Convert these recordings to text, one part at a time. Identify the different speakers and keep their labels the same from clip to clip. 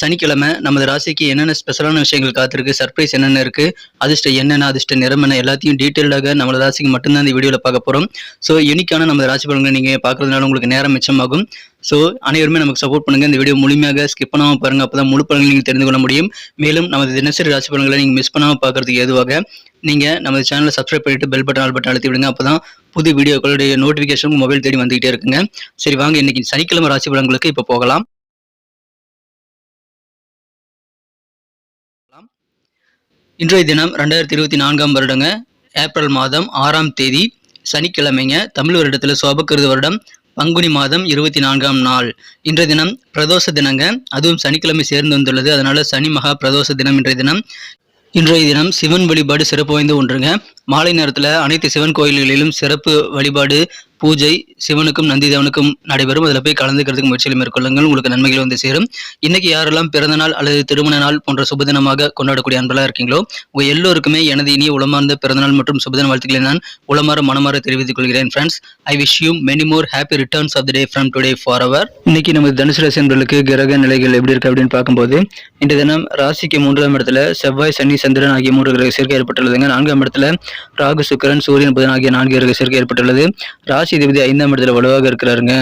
Speaker 1: சனிக்கிழமை நமது ராசிக்கு என்னென்ன ஸ்பெஷலான விஷயங்கள் காத்திருக்கு சர்ப்ரைஸ் என்னென்ன இருக்கு அதிர்ஷ்டம் என்னென்ன அதிர்ஷ்ட நிறம் என்ன எல்லாத்தையும் டீட்டெயில்டாக நமது ராசிக்கு மட்டும்தான் இந்த வீடியோவில் பார்க்க போகிறோம் ஸோ யூனிக்கான நமது ராசி பலன்களை நீங்கள் பார்க்கறதுனால உங்களுக்கு நேரம் மிச்சமாகும். ஸோ அனைவருமே நமக்கு சப்போர்ட் பண்ணுங்கள் இந்த வீடியோ முழுமையாக ஸ்கிப் பண்ணாமல் அப்போ தான் முழு பலன்களை நீங்கள் தெரிந்து கொள்ள முடியும். மேலும் நமது தினசரி ராசி பலன்களை நீங்கள் மிஸ் பண்ணாமல் பார்க்கறதுக்கு ஏதுவாக நீங்கள் நமது சேனலை சப்ஸ்கிரைப் பண்ணிட்டு பெல் பட்டன் ஆல் பட்டன் அழுத்தி விடுங்க. அப்போ தான் புது வீடியோக்களுடைய நோட்டிஃபிகேஷன் மொபைல் தேடி வந்துகிட்டே இருக்குங்க. சரி வாங்க இன்னைக்கு சனிக்கிழமை ராசி பலன்களுக்கு இப்போ போகலாம். இன்றைய தினம் ரெண்டாயிரத்தி இருபத்தி நான்காம் வருடங்க ஏப்ரல் மாதம் ஆறாம் தேதி சனிக்கிழமைங்க தமிழ் வருடத்தில் சோபக்கிருது வருடம் பங்குனி மாதம் இருபத்தி நான்காம் நாள். இன்றைய தினம் பிரதோஷ தினங்க அதுவும் சனிக்கிழமை சேர்ந்து வந்துள்ளது அதனால சனி மகா பிரதோஷ தினம் இன்றைய தினம். இன்றைய தினம் சிவன் வழிபாடு சிறப்பு வாய்ந்த ஒன்றுங்க. மாலை நேரத்தில் அனைத்து சிவன் கோயில்களிலும் சிறப்பு வழிபாடு பூஜை சிவனுக்கும் நந்திதேவனுக்கும் நடைபெறும். அதில் போய் கலந்துக்கிறதுக்கு முயற்சியில் மேற்கொள்ளுங்கள். உங்களுக்கு நன்மைகள் வந்து சேரும். இன்னைக்கு யாரெல்லாம் பிறந்த நாள் அல்லது திருமண நாள் போன்ற சுபதினமாக கொண்டாடக்கூடிய அன்பெல்லாம் இருக்கீங்களோ உங்கள் எல்லோருக்குமே எனது இனிய உளமார்ந்த பிறந்தநாள் மற்றும் சுபதின வாழ்த்துக்களை நான் உளமாற மனமாற தெரிவித்துக் கொள்கிறேன் friends I wish you many more happy returns of the day from today for our இன்னைக்கு நமது தனுசு ராசி கிரக நிலைகள் எப்படி இருக்கு அப்படின்னு பார்க்கும்போது இன்றைய தினம் ராசிக்கு மூன்றாம் இடத்துல செவ்வாய் சனி சந்திரன் ஆகிய மூன்று கிரக சேர்க்கை ஏற்பட்டுள்ளதுங்க. நான்காம் இடத்துல ராகு சுக்கரன் சூரியன் புதன் ஆகிய நான்கு கிரக சேர்க்கை ஏற்பட்டுள்ளது. ராசி ராசிதிபதி ஐந்தாம் இடத்துல வலுவாக இருக்கிறாருங்க.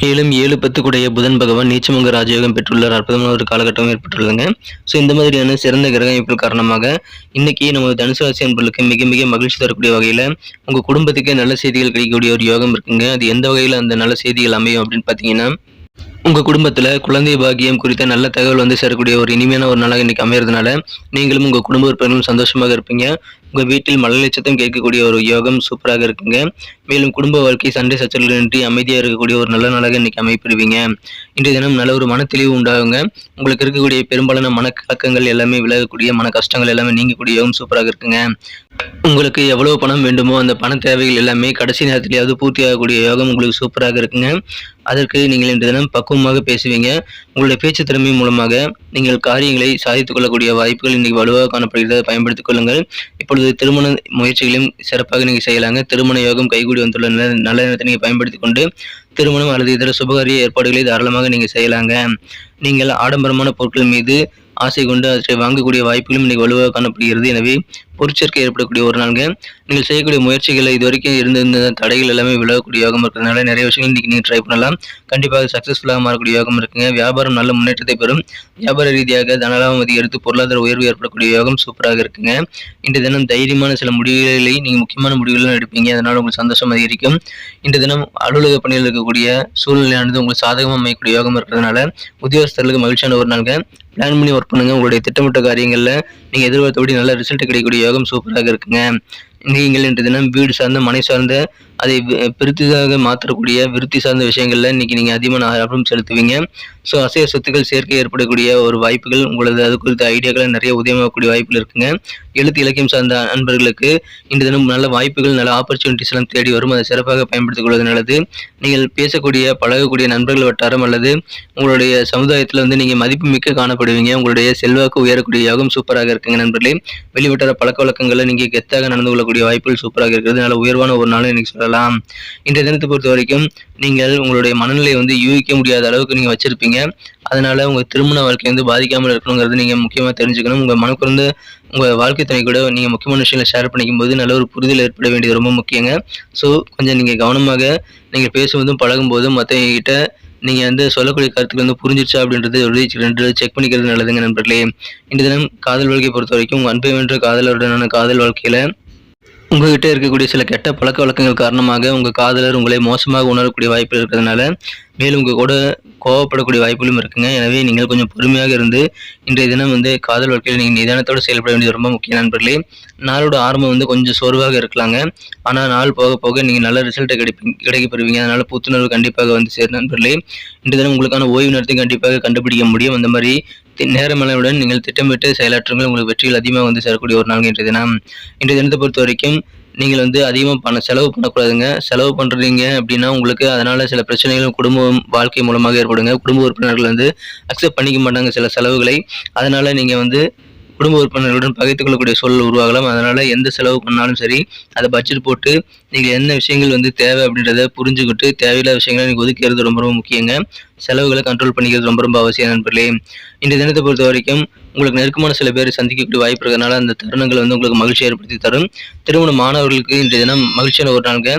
Speaker 1: மேலும் ஏழு பத்து கூடிய புதன் பகவான் நீச்சமங்க ராஜயோகம் பெற்றுள்ளார். அற்புதமான ஒரு காலகட்டம் ஏற்பட்டுள்ளதுங்க. ஸோ இந்த மாதிரியான சிறந்த கிரக அமைப்புகள் காரணமாக இன்னைக்கு நமது தனுசு ராசி அன்பர்களுக்கு மிக மிக மகிழ்ச்சி தரக்கூடிய வகையில் உங்கள் குடும்பத்துக்கு நல்ல செய்திகள் கிடைக்கக்கூடிய ஒரு யோகம் இருக்குங்க. அது எந்த வகையில் அந்த நல்ல செய்திகள் அமையும் அப்படின்னு பார்த்தீங்கன்னா உங்கள் குடும்பத்தில் குழந்தை பாக்கியம் குறித்த நல்ல தகவல் வந்து சேரக்கூடிய ஒரு இனிமையான ஒரு நாளாக இன்னைக்கு அமையிறதுனால நீங்களும் உங்கள் குடும்ப உறுப்பினரும் சந்தோஷமாக இருப்பீங்க. உங்கள் வீட்டில் மழலை சத்தம் கேட்கக்கூடிய ஒரு யோகம் சூப்பராக இருக்குங்க. மேலும் குடும்ப வாழ்க்கை சண்டை சச்சரவுகளின்றி அமைதியாக இருக்கக்கூடிய ஒரு நல்ல நாளாக இன்னைக்கு அமைப்பிடுவீங்க இன்றைய தினம் நல்ல ஒரு மன தெளிவு உண்டாகுங்க. உங்களுக்கு இருக்கக்கூடிய பெரும்பாலான மனக்கலக்கங்கள் எல்லாமே விலகக்கூடிய மன கஷ்டங்கள் எல்லாமே நீங்கக்கூடிய யோகம் சூப்பராக இருக்குங்க. உங்களுக்கு எவ்வளவு பணம் வேண்டுமோ அந்த பண தேவைகள் எல்லாமே கடைசி நேரத்திலேயாவது பூர்த்தி ஆகக்கூடிய யோகம் உங்களுக்கு சூப்பராக இருக்குங்க. அதற்கு நீங்கள் இன்றைய தினம் பக்குவம் பக்குவமாக பேசுவீங்க. உங்களுடைய பேச்சு திறமை மூலமாக நீங்கள் காரியங்களை சாதித்துக் கொள்ளக்கூடிய வாய்ப்புகள் இன்னைக்கு வலுவாக காணப்படுகிறது. பயன்படுத்திக் கொள்ளுங்கள். இப்பொழுது திருமண முயற்சிகளையும் சிறப்பாக நீங்கள் செய்யலாங்க. திருமண யோகம் கைகூடி வந்துள்ள நல்ல நல்ல நேரத்தை நீங்கள் பயன்படுத்திக் கொண்டு திருமணம் அல்லது இதர சுபகாரிய ஏற்பாடுகளை தாராளமாக நீங்கள் செய்யலாங்க. நீங்கள் ஆடம்பரமான பொருட்கள் மீது ஆசை கொண்டு அவற்றை வாங்கக்கூடிய வாய்ப்புகளும் இன்னைக்கு வலுவாக காணப்படுகிறது. எனவே பொருட்சேர்க்கை ஏற்படக்கூடிய ஒரு நாளுங்க. நீங்கள் செய்யக்கூடிய முயற்சிகளை இது வரைக்கும் இருந்திருந்த தடைகள் எல்லாமே விலகக்கூடிய யோகம் இருக்கிறதுனால நிறைய விஷயங்கள் இன்றைக்கி நீங்கள் ட்ரை பண்ணலாம். கண்டிப்பாக சக்ஸஸ்ஃபுல்லாக மாறக்கூடிய யோகம் இருக்குங்க. வியாபாரம் நல்ல முன்னேற்றத்தை பெறும். வியாபார ரீதியாக தனலாபம் அதிகரித்து பொருளாதார உயர்வு ஏற்படக்கூடிய யோகம் சூப்பராக இருக்குங்க. இன்று தினம் தைரியமான சில முடிவுகளை நீங்கள் முக்கியமான முடிவுகளும் எடுப்பீங்க. அதனால் உங்களுக்கு சந்தோஷம் அதிகரிக்கும். இன்று தினம் அலுவலக பணியில் இருக்கக்கூடிய சூழ்நிலையானது உங்களுக்கு சாதகமாக அமையக்கூடிய யோகம் இருக்கிறதுனால உத்தியோகஸ்தர்களுக்கு மகிழ்ச்சியான ஒரு நாளுங்க. பிளான் பண்ணி ஒர்க் பண்ணுங்கள் உங்களுடைய திட்டமிட்ட காரியங்களில் நீங்கள் எதிர்பார்த்தபடி நல்ல ரிசல்ட் கிடைக்கக்கூடிய யோகம் சூப்பராக இருக்குங்க. நீங்கள் இன்று தினம் வீடு சார்ந்த மனை சார்ந்த அதை பிரித்திதாக மாற்றக்கூடிய விருத்தி சார்ந்த விஷயங்களில் இன்றைக்கி நீங்கள் அதிகமான ஆர்வம் செலுத்துவீங்க. ஸோ அசைய சொத்துக்கள் சேர்க்கை ஏற்படக்கூடிய ஒரு வாய்ப்புகள் உங்களது அது குறித்த ஐடியாக்களை நிறைய உதயமாகக்கூடிய வாய்ப்புகள் இருக்குங்க. எழுத்து இலக்கியம் சார்ந்த அன்பர்களுக்கு இன்று தினம் நல்ல வாய்ப்புகள் நல்ல ஆப்பர்ச்சுனிட்டிஸ் எல்லாம் தேடி வரும். அதை சிறப்பாக பயன்படுத்திக் கொள்வது நல்லது. நீங்கள் பேசக்கூடிய பழகக்கூடிய நண்பர்கள் வட்டாரம் அல்லது உங்களுடைய சமுதாயத்தில் வந்து நீங்கள் மதிப்பு மிக்க காணப்படுவீங்க. உங்களுடைய செல்வாக்கு உயரக்கூடிய யோகம் சூப்பராக இருக்குங்க நண்பர்களே. வெளிவட்டார பழக்க வழக்கங்களை நீங்கள் கெத்தாக நடந்து கொள்ளக்கூடிய வாய்ப்புகள் சூப்பராக இருக்கிறது. நல்ல உயர்வான ஒரு நாள் இன்னைக்கு பார்க்கலாம் இன்றைய தினத்தை பொறுத்த வரைக்கும் நீங்கள் உங்களுடைய மனநிலையை வந்து யூகிக்க முடியாத அளவுக்கு நீங்கள் வச்சிருப்பீங்க. அதனால் உங்கள் திருமண வாழ்க்கை வந்து பாதிக்காமல் இருக்கணுங்கிறது நீங்கள் முக்கியமாக தெரிஞ்சுக்கணும். உங்கள் மனக்குறந்து உங்கள் வாழ்க்கை துணை கூட நீங்கள் முக்கியமான விஷயங்களை ஷேர் பண்ணிக்கும் போது நல்ல ஒரு புரிதல் ஏற்பட வேண்டியது ரொம்ப முக்கியங்க. ஸோ கொஞ்சம் நீங்கள் கவனமாக நீங்கள் பேசுவதும் பழகும்போதும் மற்றவங்ககிட்ட நீங்கள் வந்து சொல்லக்கூடிய கருத்துக்கு வந்து புரிஞ்சிருச்சா அப்படின்றது ஒரு ரெண்டு செக் பண்ணிக்கிறது நல்லதுங்க நண்பர்களே. இந்த தினம் காதல் வாழ்க்கையை பொறுத்த வரைக்கும் உங்கள் அன்பை வென்ற காதலருடனான காதல் வாழ்க்கையில் உங்ககிட்ட இருக்கக்கூடிய சில கெட்ட பழக்க வழக்கங்கள் காரணமாக உங்கள் காதலர் உங்களை மோசமாக உணரக்கூடிய வாய்ப்பு இருக்கிறதுனால மேலும் உங்கள் கூட கோவப்படக்கூடிய வாய்ப்புகளும் இருக்குங்க. எனவே நீங்கள் கொஞ்சம் பொறுமையாக இருந்து இன்றைய தினம் வந்து காதல் வாழ்க்கையில் நீங்கள் நிதானத்தோடு செயல்பட வேண்டியது ரொம்ப முக்கிய நண்பர்களே. நாளோட ஆரம்பம் வந்து கொஞ்சம் சோர்வாக இருக்கலாங்க. ஆனால் நாள் போக போக நீங்கள் நல்ல ரிசல்ட்டை கிடைப்பீங்க கிடைக்கப்படுவீங்க அதனால் புத்துணர்வு கண்டிப்பாக வந்து சேரும் நண்பர்களே. இன்றைய தினம் உங்களுக்கான ஓய்வு நேரத்தை கண்டிப்பாக கண்டுபிடிக்க முடியும். அந்த மாதிரி தி- நேரமளவுடன் நீங்கள் திட்டமிட்டு செயலாற்றுங்கள். உங்களுக்கு வெற்றிகள் அதிகமாக வந்து சேரக்கூடிய ஒரு நாள் இன்றைய தினம். இன்றைய தினத்தை பொறுத்த வரைக்கும் நீங்கள் வந்து அதிகமாக பண செலவு பண்ணக்கூடாதுங்க. செலவு பண்ணுறீங்க அப்படின்னா உங்களுக்கு அதனால் சில பிரச்சனைகளும் குடும்பம் வாழ்க்கை மூலமாக ஏற்படுங்க. குடும்ப உறுப்பினர்கள் வந்து அக்செப்ட் பண்ணிக்க மாட்டாங்க சில செலவுகளை. அதனால் நீங்கள் வந்து குடும்ப உறுப்பினர்களுடன் பகிர்ந்து கொள்ளக்கூடிய சூழல் உருவாகலாம். அதனால் எந்த செலவு பண்ணாலும் சரி அதை பட்ஜெட் போட்டு நீங்கள் என்ன விஷயங்கள் வந்து தேவை அப்படின்றத புரிஞ்சுக்கிட்டு தேவையில்லாத விஷயங்களை நீங்கள் ஒதுக்கிறது ரொம்ப ரொம்ப முக்கியங்க. செலவுகளை கண்ட்ரோல் பண்ணிக்கிறது ரொம்ப ரொம்ப அவசியம் நண்பர்களே. இன்றைய தினத்தை பொறுத்த வரைக்கும் உங்களுக்கு நெருக்கமான சில பேர் சந்திக்கக்கூடிய வாய்ப்பு இருக்கிறதுனால அந்த தருணங்கள் வந்து உங்களுக்கு மகிழ்ச்சி ஏற்படுத்தி தரும். திருமண மாணவர்களுக்கு இன்றைய தினம் மகிழ்ச்சியான ஒரு நாளுங்க.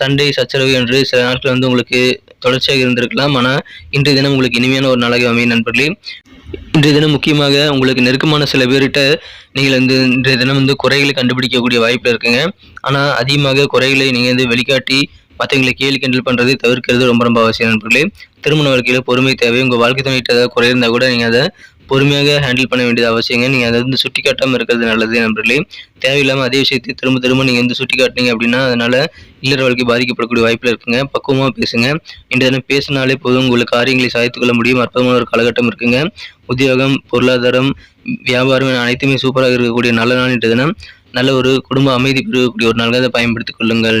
Speaker 1: சண்டை சச்சரவு என்று சில நாட்கள் வந்து உங்களுக்கு தொடர்ச்சியாக இருந்திருக்கலாம். ஆனால் இன்றைய தினம் உங்களுக்கு இனிமையான ஒரு நாளாக அமையும் நண்பர்களே. இன்றைய தினம் முக்கியமாக உங்களுக்கு நெருக்கமான சில பேர்கிட்ட நீங்கள் வந்து இன்றைய தினம் வந்து குறைகளை கண்டுபிடிக்கக்கூடிய வாய்ப்பில் இருக்குங்க. ஆனால் அதிகமாக குறைகளை நீங்கள் வந்து வெளிக்காட்டி மற்றவங்களை கேலி கிண்டல் பண்ணுறதை தவிர்க்கிறது ரொம்ப ரொம்ப அவசியம் நண்பர்களே. திருமண வாழ்க்கையில் பொறுமை தேவை. உங்கள் வாழ்க்கை துணையிட்ட ஏதாவது குறை இருந்தால் கூட நீங்கள் அதை பொறுமையாக ஹேண்டில் பண்ண வேண்டியது அவசியங்க. நீங்கள் அதை வந்து சுட்டி காட்டாமல் இருக்கிறது நல்லது நண்பர்களே. தேவையில்லாமல் அதே விஷயத்தை திரும்ப திரும்ப நீங்கள் வந்து சுட்டி காட்டினீங்க அப்படின்னா அதனால் இல்லற வாழ்க்கை பாதிக்கப்படக்கூடிய வாய்ப்பில் இருக்குங்க. பக்குவமாக பேசுங்க. இன்றைய தினம் பேசினாலே போதும். உங்களுக்கு காரியங்களை சாய்த்துக்கொள்ள முடியும். அற்புதமான ஒரு காலகட்டம் இருக்குங்க. உத்தியோகம் பொருளாதாரம் வியாபாரம் அனைத்துமே சூப்பராக இருக்கக்கூடிய நல்ல நாள் இன்றைய தினம். நல்ல ஒரு குடும்ப அமைதி பெறக்கூடிய ஒரு நாளாக அதை பயன்படுத்திக் கொள்ளுங்கள்.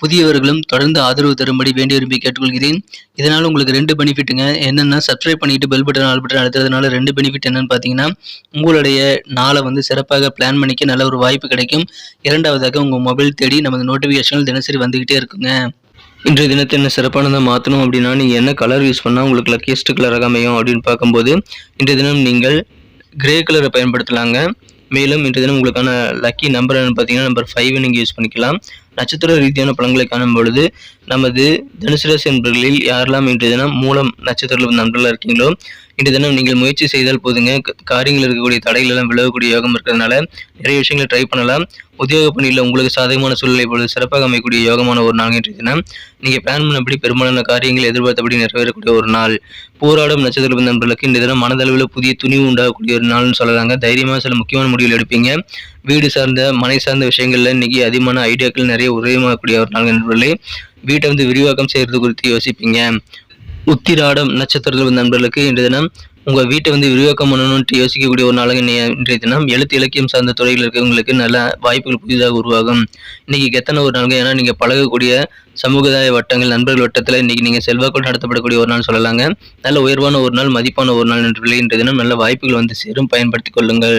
Speaker 1: புதியவர்களும் தொடர்ந்து ஆதரவு தரும்படி வேண்டி விரும்பி கேட்டுக்கொள்கிறேன். இதனால் உங்களுக்கு ரெண்டு பெனிஃபிட்டுங்க என்னென்னா சப்ஸ்கிரைப் பண்ணிட்டு பெல் பட்டன் ஆல் பட்டன் அழுத்துறதுனால ரெண்டு பெனிஃபிட் என்னன்னு பார்த்தீங்கன்னா உங்களுடைய நாளை வந்து சிறப்பாக பிளான் பண்ணிக்க நல்ல ஒரு வாய்ப்பு கிடைக்கும். இரண்டாவதாக உங்கள் மொபைல் தேடி நமது நோட்டிஃபிகேஷன்கள் தினசரி வந்துக்கிட்டே இருக்குங்க. இன்றைய தினத்தை என்ன சிறப்பானதாக மாற்றணும் அப்படின்னா நீங்கள் என்ன கலர் யூஸ் பண்ணால் உங்களுக்கு லக்கியஸ்ட் கலராக அமையும் அப்படின்னு பார்க்கும்போது இன்றைய தினம் நீங்கள் கிரே கலரை பயன்படுத்தலாங்க. மேலும் இன்றைய தினம் உங்களுக்கான லக்கி நம்பர் பார்த்தீங்கன்னா நம்பர் ஃபைவ் நீங்கள் யூஸ் பண்ணிக்கலாம். நட்சத்திர ரீதியான பலன்களை காணும் பொழுது நமது தனுசு ராசி நண்பர்களில் யாரெல்லாம் இன்றைய தினம் மூலம் நட்சத்திர நண்பர்களாக இருக்கீங்களோ இன்றைய தினம் நீங்கள் முயற்சி செய்தால் போதுங்க. காரியங்கள் இருக்கக்கூடிய தடைகள் எல்லாம் விலகக்கூடிய யோகம் இருக்கிறதுனால நிறைய விஷயங்களை ட்ரை பண்ணலாம். உத்தியோக பணியில் உங்களுக்கு சாதகமான சூழ்நிலை பொழுது சிறப்பாக அமையக்கூடிய யோகமான ஒரு நாள் இன்றைய தினம். நீங்கள் பிளான் பண்ணபடி பெரும்பாலான காரியங்கள் எதிர்பார்த்தபடி நிறைவேறக்கூடிய ஒரு நாள். போராடும் நட்சத்திர நண்பர்களுக்கு இன்றைய தினம் மனதளவில் புதிய துணிவு உண்டாகக்கூடிய ஒரு நாள்னு சொல்லலாங்க. தைரியமாக சில முக்கியமான முடிவுகள் எடுப்பீங்க. வீடு சார்ந்த மனை சார்ந்த விஷயங்கள்ல இன்னைக்கு அதிகமான ஐடியாக்கள் நிறைய உதயமாகக்கூடிய ஒரு நாள் நண்பர்களே வீட்டை வந்து விரிவாக்கம் செய்கிறது குறித்து யோசிப்பீங்க. உத்திராடம் நட்சத்திரத்தில் நண்பர்களுக்கு இன்றைய தினம் உங்கள் வீட்டை வந்து விரிவாக்கம் பண்ணணும்ட்டு யோசிக்கக்கூடிய ஒரு நாளாக இன்றைய தினம் எழுத்து இலக்கியம் சார்ந்த துறையில் இருக்கிறவங்களுக்கு நல்ல வாய்ப்புகள் புதிதாக உருவாகும். இன்னைக்கு கெத்தன ஒரு நாளுங்க. ஏன்னா நீங்கள் பழகக்கூடிய சமூகதாய வட்டங்கள் நண்பர்கள் வட்டத்தில் இன்னைக்கு நீங்கள் செல்வாக்கள் நடத்தப்படக்கூடிய ஒரு நாள் சொல்லலாங்க. நல்ல உயர்வான ஒரு நாள் மதிப்பான ஒரு நாள் நண்பர்களே இன்றைய தினம் நல்ல வாய்ப்புகள் வந்து சேரும். பயன்படுத்திக் கொள்ளுங்கள்.